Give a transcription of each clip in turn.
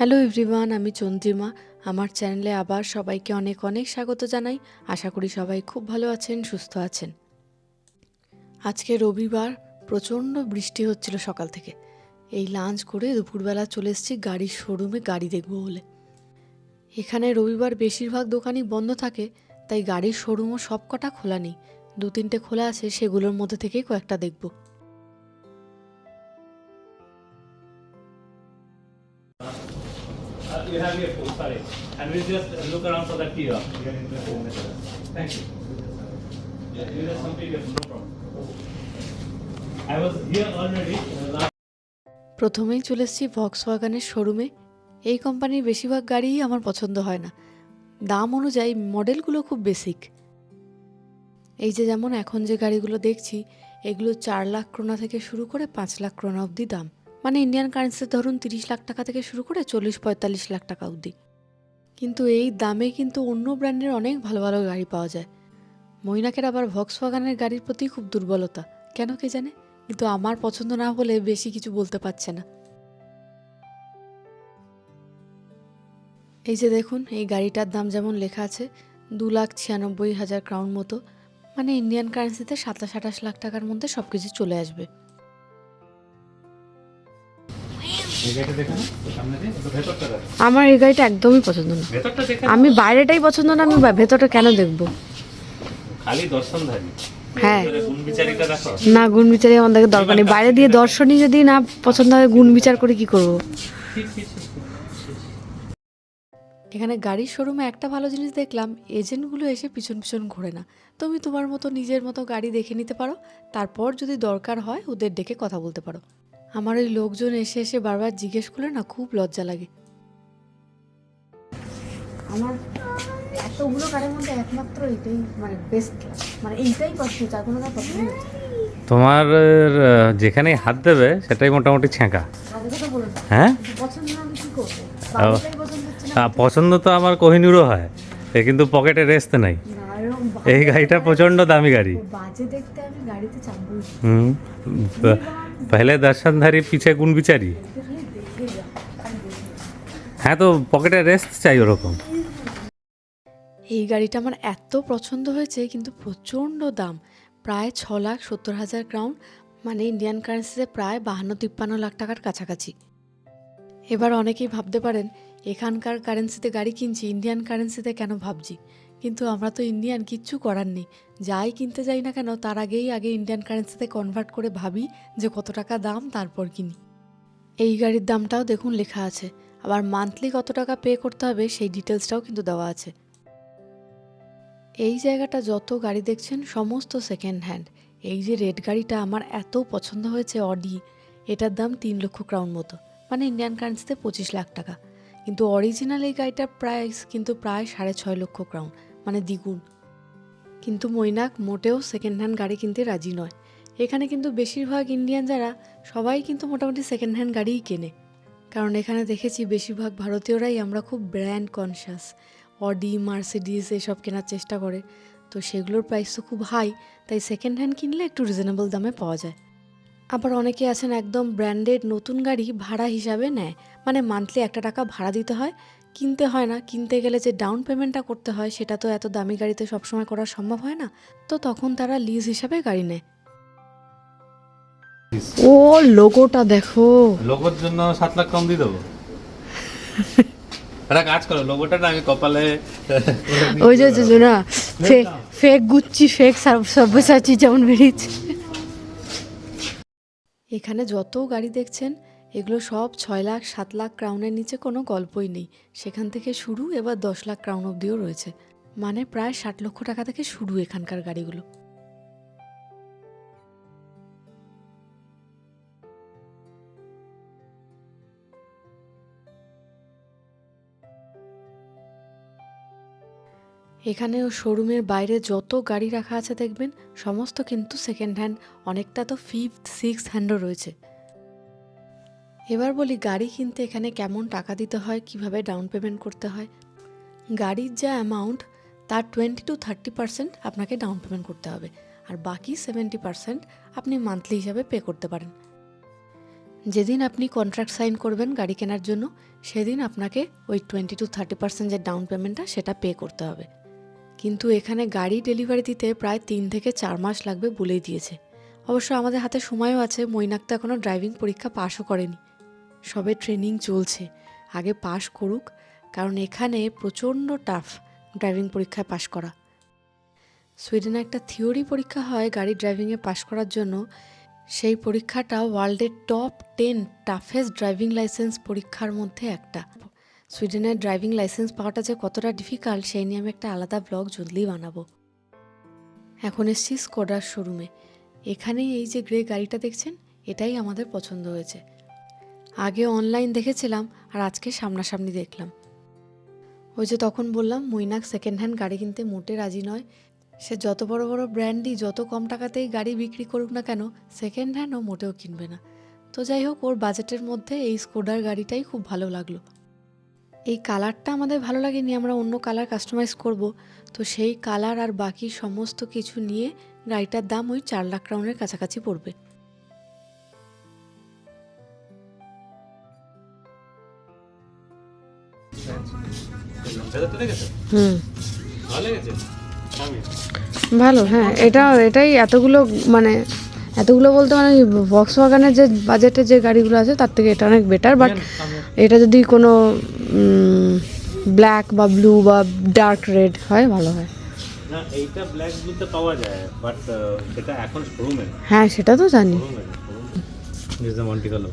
Hello everyone আমি চন্দ্রিমা। আমার চ্যানেলে আবার সবাইকে অনেক অনেক স্বাগত জানাই। আশা করি সবাই খুব ভালো আছেন, সুস্থ আছেন। আজকে রবিবার, প্রচণ্ড বৃষ্টি হচ্ছিল সকাল থেকে। এই লাঞ্চ করে দুপুরবেলা চলে এসেছি গাড়ির শোরুমে গাড়ি দেখব বলে। এখানে রবিবার বেশিরভাগ দোকানই বন্ধ থাকে, তাই গাড়ির শোরুমও সব কটা খোলা নেই। দু তিনটে খোলা আছে, সেগুলোর মধ্যে থেকেই কয়েকটা দেখব। you have your phone, sorry. And we'll just look around for the PR. Thank you. Uh, প্রথমেই চলে এসেছি ভক্স ওয়াগানের শোরুমে এই কোম্পানির বেশিরভাগ গাড়িই আমার পছন্দ হয় না দাম অনুযায়ী মডেলগুলো খুব বেসিক এই যে যেমন এখন যে গাড়িগুলো দেখছি এগুলো চার লাখ ক্রোনা থেকে শুরু করে পাঁচ লাখ ক্রোনা অবধি দাম মানে ইন্ডিয়ান কারেন্সি ধরুন তিরিশ লাখ টাকা থেকে শুরু করে চল্লিশ, পঁয়তাল্লিশ লাখ টাকা অবধি। কিন্তু এই দামে কিন্তু অন্য ব্র্যান্ডের অনেক ভালো ভালো গাড়ি পাওয়া যায়। মৈনাকের আবার ভক্সওয়াগানের গাড়ির প্রতি খুব দুর্বলতা। কেন কে জানে? কিন্তু আমার পছন্দ না হলে বেশি কিছু বলতে পারছে না। এই যে দেখুন, এই গাড়িটার দাম যেমন লেখা আছে, দু লাখ ছিয়ানব্বই হাজার ক্রাউন মতো। মানে ইন্ডিয়ান কারেন্সিতে সাতাশ, আঠাশ লাখ টাকার মধ্যে সব কিছু চলে আসবে। আমার এই গাড়িটা একদমই পছন্দ না। আমি বাইরেটাই পছন্দ না আমি ভেতরটা কেন দেখব? খালি দর্শনধারী হ্যাঁ। না গুণ বিচারে আমাদেরকে দরকার নেই। বাইরে দিয়ে দর্শনই যদি না পছন্দ হয় গুণ বিচার করে কি করব? ঠিক ঠিক ঠিক। এখানে গাড়ির শোরুমে একটা ভালো জিনিস দেখলাম এজেন্টগুলো এসে পিছন পিছন ঘোরে না। তুমি তোমার মতো নিজের মতো গাড়ি দেখে নিতে পারো তারপর যদি দরকার হয় ওদের ডেকে কথা বলতে পারো। আমার ওই লোকজন এসে এসে বারবার জিজ্ঞেস করলে না খুব লজ্জা লাগে। আমার এতগুলো গাড়ির মধ্যে একমাত্র এটাই মানে বেস্ট মানে এইটাই পছন্দ চার কোনো পছন্দ তোমার আহ, যেখানেই হাত দেবে সেটাই মোটামুটি বলুন হ্যাঁ? পছন্দ না আমি কি করব? বাবুটাই বাবুটাই পছন্দ হচ্ছে না। আহ, পছন্দ তো আমার কোহিনুরও হয় এ কিন্তু পকেটে রেস্ট নাই। না, এই গাড়িটা প্রচণ্ড দামি গাড়ি। বাজে দেখতে আমি গাড়িতে হুম। পহলে দর্শনধারী পিছে গুণ বিচারি হ্যাঁ তো পকেটে রেস্ট চাই ওরকম এই গাড়িটা আমার এত পছন্দ হয়েছে, কিন্তু প্রচণ্ড দাম। প্রায় ছ লাখ সত্তর হাজার ক্রাউন মানে ইন্ডিয়ান কারেন্সিতে প্রায় বাহান্ন তিপ্পান্ন লাখ টাকার কাছাকাছি। এবার অনেকেই ভাবতে পারেন, এখানকার কারেন্সিতে গাড়ি কিনছি ইন্ডিয়ান কারেন্সিতে কেন ভাবছি? কিন্তু আমরা তো ইন্ডিয়ান কিচ্ছু করার নেই। যাই কিনতে যাই না কেন, তার আগেই আগে ইন্ডিয়ান কারেন্সিতে কনভার্ট করে ভাবি যে কত টাকা দাম, তারপর কিনি। এই গাড়ির দামটাও দেখুন লেখা আছে। আবার মান্থলি কত টাকা পে করতে হবে, সেই ডিটেলসটাও কিন্তু দেওয়া আছে। এই জায়গাটা যত গাড়ি দেখছেন, সমস্ত সেকেন্ড হ্যান্ড এই যে রেড গাড়িটা আমার এত পছন্দ হয়েছে অডি এটার দাম তিন লক্ষ ক্রাউন মতো। মানে ইন্ডিয়ান কারেন্সিতে পঁচিশ লাখ টাকা। কিন্তু অরিজিনাল এই গাড়িটার প্রাইস কিন্তু প্রায় সাড়ে ছয় লক্ষ ক্রাউন মানে দ্বিগুণ। কিন্তু মৈনাক মোটেও সেকেন্ড হ্যান্ড গাড়ি কিনতে রাজি নয়। এখানে কিন্তু বেশিরভাগ ইন্ডিয়ান যারা, সবাই কিন্তু মোটামুটি সেকেন্ড হ্যান্ড গাড়িই কেনে। কারণ এখানে দেখেছি বেশিরভাগ ভারতীয়রাই আমরা খুব ব্র্যান্ড কনসাস অডি মার্সিডিস এসব কেনার চেষ্টা করে। তো সেগুলোর প্রাইস তো খুব হাই তাই সেকেন্ড হ্যান্ড কিনলে একটু রিজনেবল দামে পাওয়া যায়। আবার অনেকে আছেন একদম ব্র্যান্ডেড নতুন গাড়ি ভাড়া হিসাবে নেয়। মানে মান্থলি একটা টাকা ভাড়া দিতে হয় কিনতে হয় না কিনতে গেলে যে ডাউন পেমেন্টটা করতে হয় সেটা তো এত দামি গাড়িতে সবসময় করা সম্ভব হয় না? তো তখন তারা লিজ হিসাবে গাড়ি নেয়। ও লোগোটা দেখো। লোগোর জন্য সাত লাখ কম দিয়ে দেবো। একটা কাজ করো লোগোটা না আমি কপালে ওই যে যে- না fake fake Gucci fake Sabyasachi যেমন বেরিয়েছে এখানে যত গাড়ি দেখছেন এগুলো সব ছয় লাখ, সাত লাখ ক্রাউনের নিচে কোনো গল্পই নেই। সেখান থেকে শুরু, এবার দশ লাখ ক্রাউন অবধিও রয়েছে। মানে প্রায় ষাট লক্ষ টাকা থেকে শুরু এখানকার গাড়িগুলো। এখানেও শোরুমের বাইরে যত গাড়ি রাখা আছে দেখবেন, সমস্ত কিন্তু সেকেন্ড হ্যান্ড অনেকটা তো ফিফথ সিক্স হ্যান্ডও রয়েছে। এবার বলি, গাড়ি কিনতে এখানে কেমন টাকা দিতে হয়? কীভাবে ডাউন পেমেন্ট করতে হয়? গাড়ির যা অ্যামাউন্ট তার টোয়েন্টি টু থার্টি পার্সেন্ট আপনাকে ডাউন পেমেন্ট করতে হবে। আর বাকি সেভেন্টি পার্সেন্ট আপনি মান্থলি হিসাবে পে করতে পারেন। যেদিন আপনি কন্ট্রাক্ট সাইন করবেন গাড়ি কেনার জন্য, সেদিন আপনাকে ওই টোয়েন্টি টু থার্টি পার্সেন্ট যে ডাউন পেমেন্টটা সেটা পে করতে হবে। কিন্তু এখানে গাড়ি ডেলিভারি দিতে প্রায় তিন থেকে চার মাস লাগবে বলেই দিয়েছে। অবশ্য আমাদের হাতে সময়ও আছে, মৈনাক তো এখনও ড্রাইভিং পরীক্ষা পাশও করেনি। সবে ট্রেনিং চলছে। আগে পাশ করুক, কারণ এখানে প্রচণ্ড টাফ ড্রাইভিং পরীক্ষায় পাশ করা। সুইডেনে একটা থিওরি পরীক্ষা হয় গাড়ি ড্রাইভিংয়ে পাশ করার জন্য। সেই পরীক্ষাটা ওয়ার্ল্ডের top ten toughest driving licence পরীক্ষার মধ্যে একটা। সুইডেনের ড্রাইভিং লাইসেন্স পাওয়াটা যে কতটা ডিফিকাল্ট সেই নিয়ে আমি একটা আলাদা ব্লগ জলদি বানাবো। এখন এসছি স্কোডার শোরুমে এখানেই এই যে গ্রে গাড়িটা দেখছেন, এটাই আমাদের পছন্দ হয়েছে। আগে অনলাইন দেখেছিলাম আর আজকে সামনাসামনি দেখলাম। ওই যে তখন বললাম মৈনাক সেকেন্ড হ্যান্ড গাড়ি কিনতে মোটে রাজি নয়। সে যত বড় বড় ব্র্যান্ডই যত কম টাকাতেই গাড়ি বিক্রি করুক না কেন সেকেন্ড হ্যান্ড ও মোটেও কিনবে না। তো যাই হোক, ওর বাজেটের মধ্যে এই স্কোডার গাড়িটাই খুব ভালো লাগল। এই কালারটা আমাদের ভালো লাগেনি, আমরা অন্য কালার কাস্টমাইজ করব। তো সেই কালার আর বাকি সমস্ত কিছু নিয়ে গাড়িটার দাম ওই চার লাখ রাউন্ডের কাছাকাছি পড়বে। ভালো ভালো হ্যাঁ এটা এটাই এতগুলো মানে এতগুলো বলতে মানে বক্স ওয়াগানের যে বাজেটের যে গাড়িগুলো আছে তার থেকে এটা অনেক বেটার বাট এটা যদি কোনো ব্ল্যাক বা ব্লু বা ডার্ক রেড হয় ভালো হয়। না এইটা ব্ল্যাক ব্লুতে পাওয়া যায় বাট সেটা এখন শোরুমে হ্যাঁ সেটা তো জানি।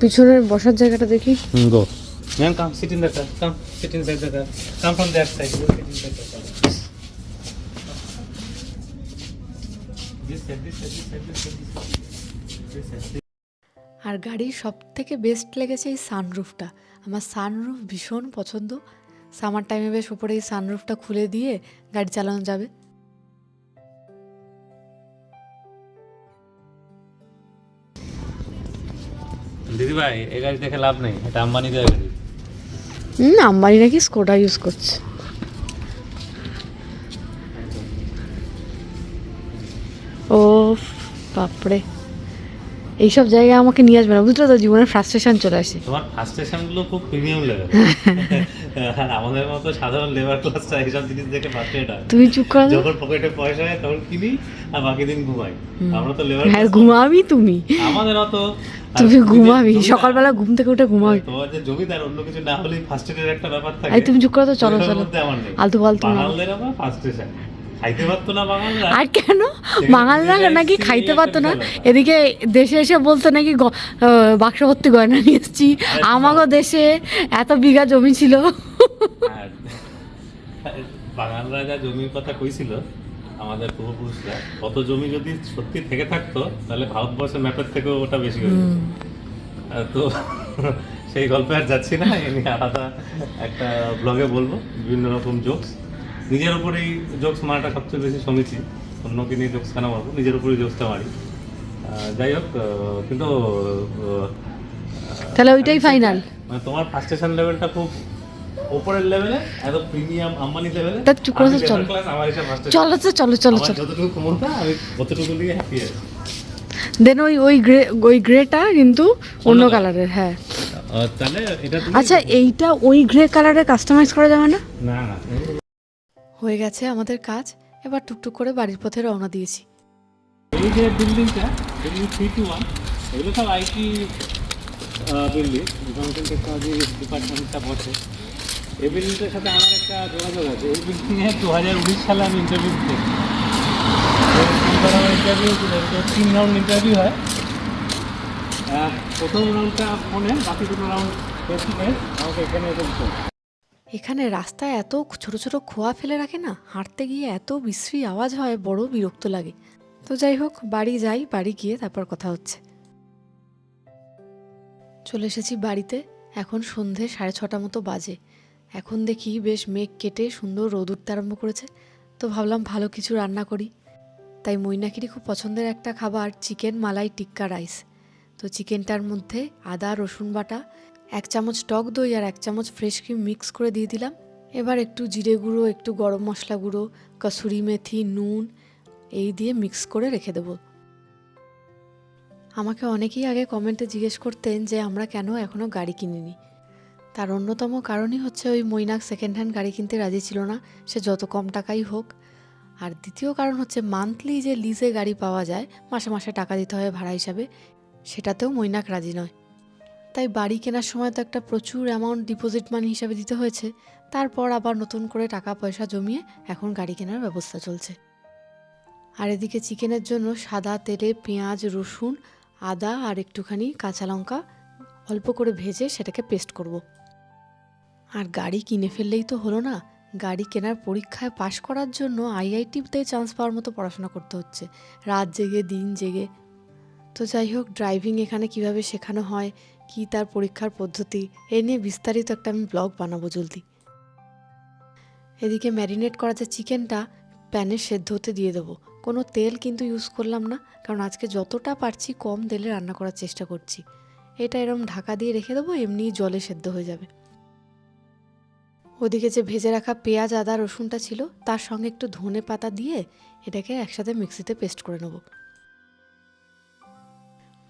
পিছনের বসার জায়গাটা দেখি। go Ma'am, come sit in the car. Come sit inside the car. Come from that side. Go sit inside the car. আর গাড়ি সব থেকে বেস্ট লেগেছে এই সানরুফটা আমার সানরুফ ভীষণ পছন্দ সামার টাইমে বেশ উপরে এই সানরুফটা খুলে দিয়ে গাড়ি চালানো যাবে দিদি ভাই এই গাড়ি দেখে লাভ নেই এটা আম্বানিদের গাড়ি হুম আম্বানি নাকি স্কোডা ইউজ করছে? ও বাপরে। এইসব জায়গায় আমাকে নিয়ে আসবে না। বুঝলে তো? জীবনের ফ্রাস্ট্রেশন চলে আসে। তোমার ফার্স্টেশনগুলো খুব প্রিমিয়াম লেভেল আর আমাদের মতো সাধারণ লেবার ক্লাসটা এইসব জিনিস দেখে ফার্স্টেড হয়। তুমি চুপ করো। যখন পকেটে পয়সা হয় তখন কিনি আর বাকি দিন ঘুমাই। আমরা তো লেবার হ্যাঁ ঘুমাবি তুমি। আমাদের অত তুমি ঘুমাবি। সকালবেলা ঘুম থেকে উঠে ঘুমাবি। তোমার যে জমিদার অন্য কিছু না হলেই ফার্স্ট এডের একটা ব্যাপার থাকে। তুমি চুপ করো তো চলো চলো। আলতু ফালতু। বাঙালদের আবার ফার্স্ট খাইতে পারতো না বাঙালরা। আর কেন? বাঙালরা নাকি খাইতে পারতো না? এদিকে দেশে এসে বলতো নাকি বাক্স ভর্তি গয়না নিয়ে এসছি। আমাগো দেশে এত বিঘা জমি ছিল। বাঙালরা যা জমির কথা কইছিল আমাদের পূর্বপুরুষরা কত জমি যদি সত্যি থেকে থাকতো তাহলে ভারতবর্ষের ম্যাপের থেকেও ওটা বেশি হয়ে তো সেই গল্পে আর যাচ্ছি না এ নিয়ে আলাদা একটা ব্লগে বলব। বিভিন্ন রকম জোকস নিজের উপরেই জোকস মারাটা সবচেয়ে বেশি শুনেছি অন্যকে নিয়ে জোকস কেন মারবো? নিজের উপরেই জোকসটা মারি। যাই হোক কিন্তু তাহলে ওইটাই ফাইনাল মানে তোমার ফার্স্টেশন লেভেলটা খুব উপরের লেভেলে এত প্রিমিয়াম আম্বানি লেভেলে তা চুপ করে তো চলো। চলো চলো চলো চলো। যতটুকু ক্ষমতা আমি ততটুকু নিয়ে হ্যাপি আছি। দেন ওই ওই গ্রে ওই গ্রেটা কিন্তু অন্য কালারের হ্যাঁ। তাহলে এটা আচ্ছা এইটা ওই গ্রে কালারে কাস্টমাইজ করা যাবে না না। হয়ে গেছে আমাদের কাজ, এবার টুকটুক করে বাড়ির পথে রওনা দিয়েছি। এই যে বিল্ডিংটা বিল্ডিং থ্রি টু ওয়ান এগুলো সব আইটি বিল্ডিং ইনফরমেশন টেকনোলজি ডিপার্টমেন্টটা বসে এই বিল্ডিংটার সাথে আমার একটা যোগাযোগ আছে। এই বিল্ডিংয়ে দু হাজার উনিশ সালে আমি ইন্টারভিউ দিয়েছি। ইন্টারভিউ তিন রাউন্ড ইন্টারভিউ হয়। প্রথম রাউন্ডটা ফোনে বাকি দুটো রাউন্ড ফেস টু ফেস আমাকে এখানে এসে দিতে। এখানে রাস্তায় এত ছোট ছোট খোয়া ফেলে রাখে না? হাঁটতে গিয়ে এত বিশ্রী আওয়াজ হয়, বড় বিরক্ত লাগে। তো যাই হোক, বাড়ি যাই, বাড়ি গিয়ে তারপর কথা হচ্ছে। চলে এসেছি বাড়িতে। এখন সন্ধে সাড়ে ছটা মতো বাজে। এখন দেখি বেশ মেঘ কেটে সুন্দর রোদ উঠতে আরম্ভ করেছে। তো ভাবলাম ভালো কিছু রান্না করি। তাই মৈনাকিরই খুব পছন্দের একটা খাবার, চিকেন মালাই টিক্কা রাইস। তো চিকেনটার মধ্যে আদা, রসুন বাটা এক চামচ টক দই আর এক চামচ ফ্রেশ ক্রিম মিক্স করে দিয়ে দিলাম। এবার একটু জিরে গুঁড়ো, একটু গরম মশলা গুঁড়ো, কসুরি মেথি, নুন, এই দিয়ে মিক্স করে রেখে দেবো। আমাকে অনেকেই আগে কমেন্টে জিজ্ঞেস করতেন যে আমরা কেন এখনও গাড়ি কিনিনি। তার অন্যতম কারণই হচ্ছে ওই মৈনাক সেকেন্ড হ্যান্ড গাড়ি কিনতে রাজি ছিল না, সে যত কম টাকাই হোক। আর দ্বিতীয় কারণ হচ্ছে মান্থলি যে লিজে গাড়ি পাওয়া যায়, মাসে মাসে টাকা দিতে হয় ভাড়া হিসাবে, সেটাতেও মৈনাক রাজি নয়। তাই বাড়ি কেনার সময় তো একটা প্রচুর অ্যামাউন্ট ডিপোজিট মানি হিসাবে দিতে হয়েছে। তারপর আবার নতুন করে টাকা পয়সা জমিয়ে এখন গাড়ি কেনার ব্যবস্থা চলছে। আর এদিকে চিকেনের জন্য সাদা তেলে পেঁয়াজ, রসুন, আদা আর একটুখানি কাঁচা লঙ্কা অল্প করে ভেজে সেটাকে পেস্ট করব। আর গাড়ি কিনে ফেললেই তো হলো না। গাড়ি কেনার পরীক্ষায় পাশ করার জন্য আইআইটিতে চান্স পাওয়ার মতো পড়াশোনা করতে হচ্ছে। রাত জেগে, দিন জেগে। তো যাই হোক ড্রাইভিং এখানে কীভাবে শেখানো হয় কি তার পরীক্ষার পদ্ধতি? এ নিয়ে বিস্তারিত একটা আমি ব্লগ বানাবো জলদি। এদিকে ম্যারিনেট করা যে চিকেনটা প্যানে সেদ্ধ হতে দিয়ে দেবো। কোনো তেল কিন্তু ইউজ করলাম না, কারণ আজকে যতটা পারছি কম তেলে রান্না করার চেষ্টা করছি। এটা এরম ঢাকা দিয়ে রেখে দেবো এমনি জলে সেদ্ধ হয়ে যাবে। ওদিকে যে ভেজে রাখা পেঁয়াজ, আদা, রসুনটা ছিল, তার সঙ্গে একটু ধনে পাতা দিয়ে এটাকে একসাথে মিক্সিতে পেস্ট করে নেব।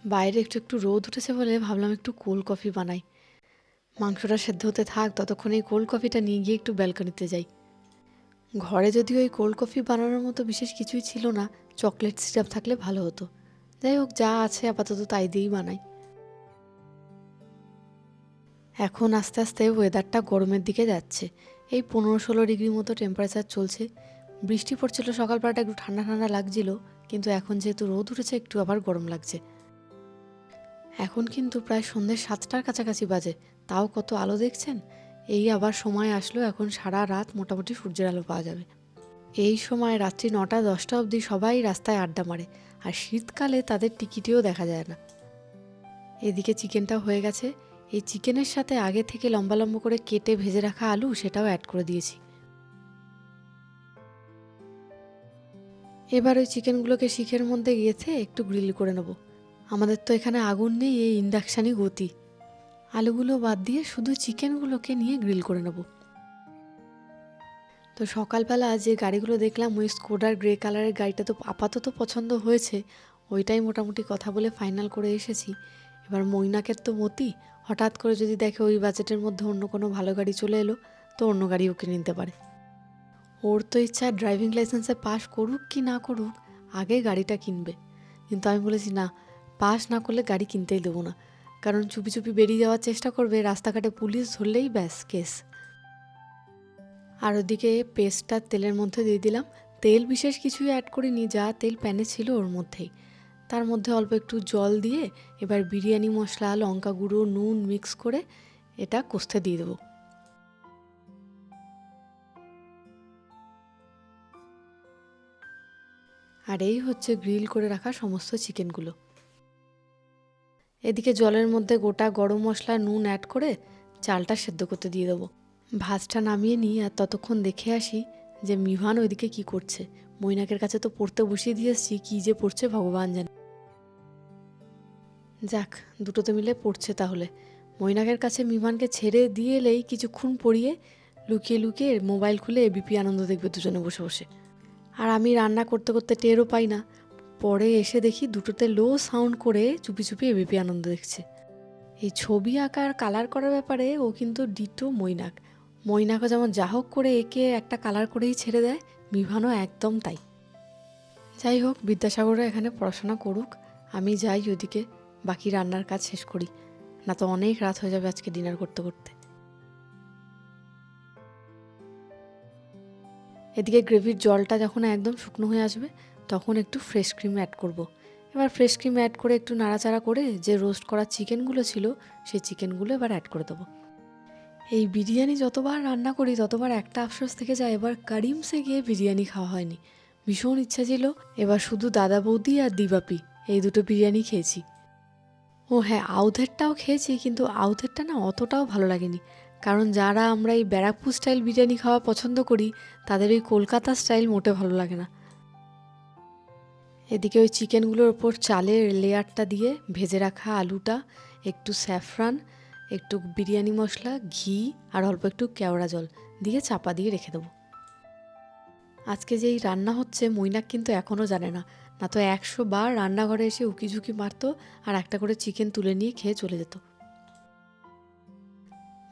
বাইরে একটু একটু রোদ উঠেছে বলে ভাবলাম একটু কোল্ড কফি বানাই। মাংসটা সেদ্ধ হতে থাক, ততক্ষণ এই কোল্ড কফিটা নিয়ে গিয়ে একটু ব্যালকনিতে যাই। ঘরে যদিও এই কোল্ড কফি বানানোর মতো বিশেষ কিছুই ছিল না চকলেট সিরাপ থাকলে ভালো হতো। যাই হোক, যা আছে আপাতত তাই দিয়েই বানাই। এখন আস্তে আস্তে ওয়েদারটা গরমের দিকে যাচ্ছে। এই পনেরো ষোলো ডিগ্রি মতো টেম্পারেচার চলছে। বৃষ্টি পড়ছিল সকালবেলাটা একটু ঠান্ডা ঠান্ডা লাগছিল, কিন্তু এখন যেহেতু রোদ উঠেছে, একটু আবার গরম লাগছে। এখন কিন্তু প্রায় সন্ধ্যে সাতটার কাছাকাছি বাজে। তাও কত আলো দেখছেন? এই আবার সময় আসলো, এখন সারা রাত মোটামুটি সূর্যের আলো পাওয়া যাবে। এই সময় রাত্রি নটা, দশটা অবধি সবাই রাস্তায় আড্ডা মারে, আর শীতকালে তাদের টিকিটিও দেখা যায় না। এদিকে চিকেনটা হয়ে গেছে। এই চিকেনের সাথে আগে থেকে লম্বা লম্বা করে কেটে ভেজে রাখা আলু সেটাও অ্যাড করে দিয়েছি। এবার ওই চিকেনগুলোকে শিখের মধ্যে গিয়েছে, একটু গ্রিল করে নেব। আমাদের তো এখানে আগুন নেই, এই ইন্ডাকশানই গতি। আলুগুলো বাদ দিয়ে শুধু চিকেনগুলোকে নিয়ে গ্রিল করে নেব। তো সকালবেলা যে গাড়িগুলো দেখলাম, ওই স্কোডার গ্রে কালারের গাড়িটা তো আপাতত পছন্দ হয়েছে। ওইটাই মোটামুটি কথা বলে ফাইনাল করে এসেছি। এবার মৈনাকের তো মতি, হঠাৎ করে যদি দেখে ওই বাজেটের মধ্যে অন্য কোনো ভালো গাড়ি চলে এলো, তো অন্য গাড়ি ওকে নিতে পারে। ওর তো ইচ্ছা ড্রাইভিং লাইসেন্সে পাশ করুক কি না করুক, আগে গাড়িটা কিনবে। কিন্তু আমি বলেছি, না পাস না করলে গাড়ি কিনতেই দেবো না। কারণ চুপি চুপি বেরিয়ে যাওয়ার চেষ্টা করবে, রাস্তাঘাটে পুলিশ ধরলেই ব্যাস কেস। আর ওদিকে পেস্টটা তেলের মধ্যে দিয়ে দিলাম। তেল বিশেষ কিছুই অ্যাড করিনি, যা তেল প্যানে ছিল ওর মধ্যেই। তার মধ্যে অল্প একটু জল দিয়ে এবার বিরিয়ানি, মশলা, লঙ্কা গুঁড়ো, নুন মিক্স করে এটা কষতে দিয়ে দেবো। আর এই হচ্ছে গ্রিল করে রাখা সমস্ত চিকেনগুলো এদিকে জলের মধ্যে গোটা গরম মশলা, নুন অ্যাড করে চালটা সেদ্ধ করতে দিয়ে দেবো। ভাজটা নামিয়ে নিই আর ততক্ষণ দেখে আসি যে মিভান ওইদিকে কি করছে। মৈনাকের কাছে তো পড়তে বসিয়ে দিয়ে এসছি, কী যে পড়ছে ভগবান জানে। যাক, দুটোতে মিলে পড়ছে তাহলে। মৈনাকের কাছে মিভানকে ছেড়ে দিয়ে এলেই কিছুক্ষণ পড়িয়ে লুকিয়ে লুকিয়ে মোবাইল খুলে এবিপি আনন্দ দেখবে দুজনে বসে বসে। আর আমি রান্না করতে করতে টেরও পাই না। পরে এসে দেখি দুটোতে লো সাউন্ড করে চুপি চুপি এবিপি আনন্দ দেখছে। এই ছবি আঁকার কালার করার ব্যাপারে ও কিন্তু ডিটো মৈনাক। মৈনাকও যেমন যা হোক করে একে একটা কালার করেই ছেড়ে দেয়, মিভানও একদম তাই। যাই হোক, বিদ্যাসাগরও এখানে পড়াশোনা করুক, আমি যাই ওদিকে, বাকি রান্নার কাজ শেষ করি। না তো অনেক রাত হয়ে যাবে আজকে ডিনার করতে করতে। এদিকে গ্রেভির জলটা যখন একদম শুকনো হয়ে আসবে তখন একটু ফ্রেশ ক্রিম অ্যাড করব। এবার ফ্রেশ ক্রিম অ্যাড করে একটু নাড়াচাড়া করে যে রোস্ট করা চিকেনগুলো ছিল, সেই চিকেনগুলো এবার অ্যাড করে দেবো। এই বিরিয়ানি যতবার রান্না করি, ততবার একটা আফসোস থেকে যায়, এবার কারিমসে গিয়ে বিরিয়ানি খাওয়া হয়নি। ভীষণ ইচ্ছা ছিল, এবার শুধু দাদা বৌদি আর দিবাপি, এই দুটো বিরিয়ানি খেয়েছি। ও হ্যাঁ আউধেরটাও খেয়েছি, কিন্তু আউধেরটা না অতটাও ভালো লাগেনি। কারণ যারা আমরা এই ব্যারাকপুর স্টাইল বিরিয়ানি খাওয়া পছন্দ করি, তাদের ওই কলকাতা স্টাইল মোটে ভালো লাগে না। এদিকে ওই চিকেনগুলোর ওপর চালের লেয়ারটা দিয়ে ভেজে রাখা আলুটা, একটু স্যাফরান, একটু বিরিয়ানি মশলা, ঘি আর অল্প একটু কেওড়া জল দিয়ে চাপা দিয়ে রেখে দেবো। আজকে যেই রান্না হচ্ছে, মৈনাক কিন্তু এখনও জানে না। না তো একশো বার রান্নাঘরে এসে উকিঝুঁকি মারতো আর একটা করে চিকেন তুলে নিয়ে খেয়ে চলে যেত।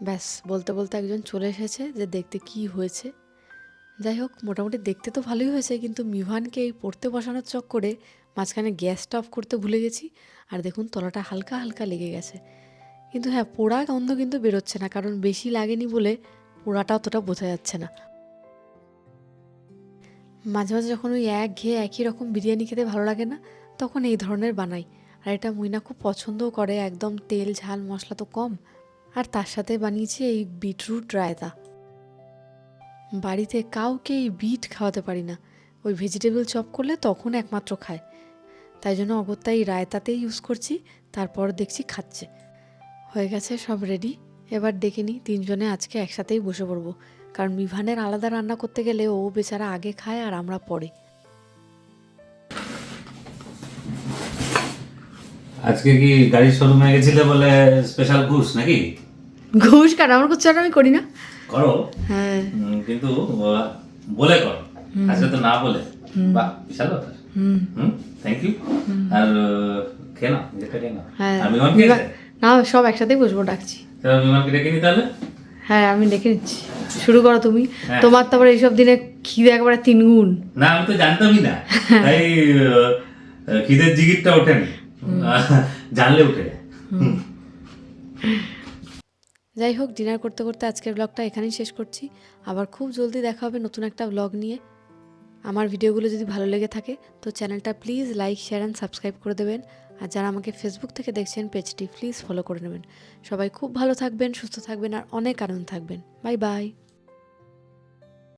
ব্যাস, বলতে বলতে একজন চলে এসেছে যে দেখতে কি হয়েছে। যাই হোক, মোটামুটি দেখতে তো ভালোই হয়েছে, কিন্তু মিভানকে এই পড়তে বসানোর চক্করে মাঝখানে গ্যাসটা অফ করতে ভুলে গেছি, আর দেখুন তলাটা হালকা হালকা লেগে গেছে। কিন্তু হ্যাঁ পোড়া গন্ধ কিন্তু বেরোচ্ছে না, কারণ বেশি লাগেনি বলে পোড়াটা অতটা বোঝা যাচ্ছে না। মাঝে মাঝে যখন ওই এক ঘেয়ে একই রকম বিরিয়ানি খেতে ভালো লাগে না, তখন এই ধরনের বানাই। আর এটা মুইনা খুব পছন্দও করে, একদম তেল, ঝাল, মশলা তো কম। আর তার সাথে বানিয়েছি এই বিটরুট রায়তা। বাড়িতে কাউকে এই বিট খাওয়াতে পারি না। ওই ভেজিটেবল চপ করলে তখন একমাত্র খায়। তাই জন্য অগত্যা এই রায়তাতেই ইউজ করছি তারপর দেখছি খাচ্ছে। হয়ে গেছে সব রেডি। এবার ডেকে নিই তিনজনে আজকে একসাথেই বসে পড়ব। কারণ মিভানের আলাদা রান্না করতে গেলে ও বেচারা আগে খায় আর আমরা পরে। আজকে কি গাড়ির শোরুমে গেছিলে বলে স্পেশাল ঘুষ নাকি? ঘুষ আমার কুচ্চার আমি করি না। করো হ্যাঁ। কিন্তু বলে করো। আজকে তো না বলে বাহ বিশাল ব্যাপার। হুম। থ্যাংক ইউ আর খেয়ে নাও নিজেরটা খেয়ে নাও। হ্যাঁ। আর বিমান খেয়েছে না সব একসাথেই বসবো ডাকছি। বিমানকে ডেকে নি তাহলে? হ্যাঁ আমি ডেকে নিচ্ছি। শুরু করো তুমি। হ্যাঁ। তোমার তো আবার এইসব দিনে খিদে একেবারে তিন গুণ না আমি তো জানতামই না। তাই আহ, খিদের জিগিরটা ওঠেনি। জানলে উঠে যায়। হুম। যাই হোক ডিনার করতে করতে আজকের ব্লগটা এখানেই শেষ করছি। আবার খুব জলদি দেখা হবে নতুন একটা ব্লগ নিয়ে। আমার ভিডিওগুলো যদি ভালো লেগে থাকে, তো চ্যানেলটা please like share and subscribe করে দেবেন। আর যারা আমাকে ফেসবুক থেকে দেখছেন পেজটি প্লিজ ফলো করে নেবেন। সবাই খুব ভালো থাকবেন, সুস্থ থাকবেন, আর অনেক আনন্দ থাকবেন। Bye bye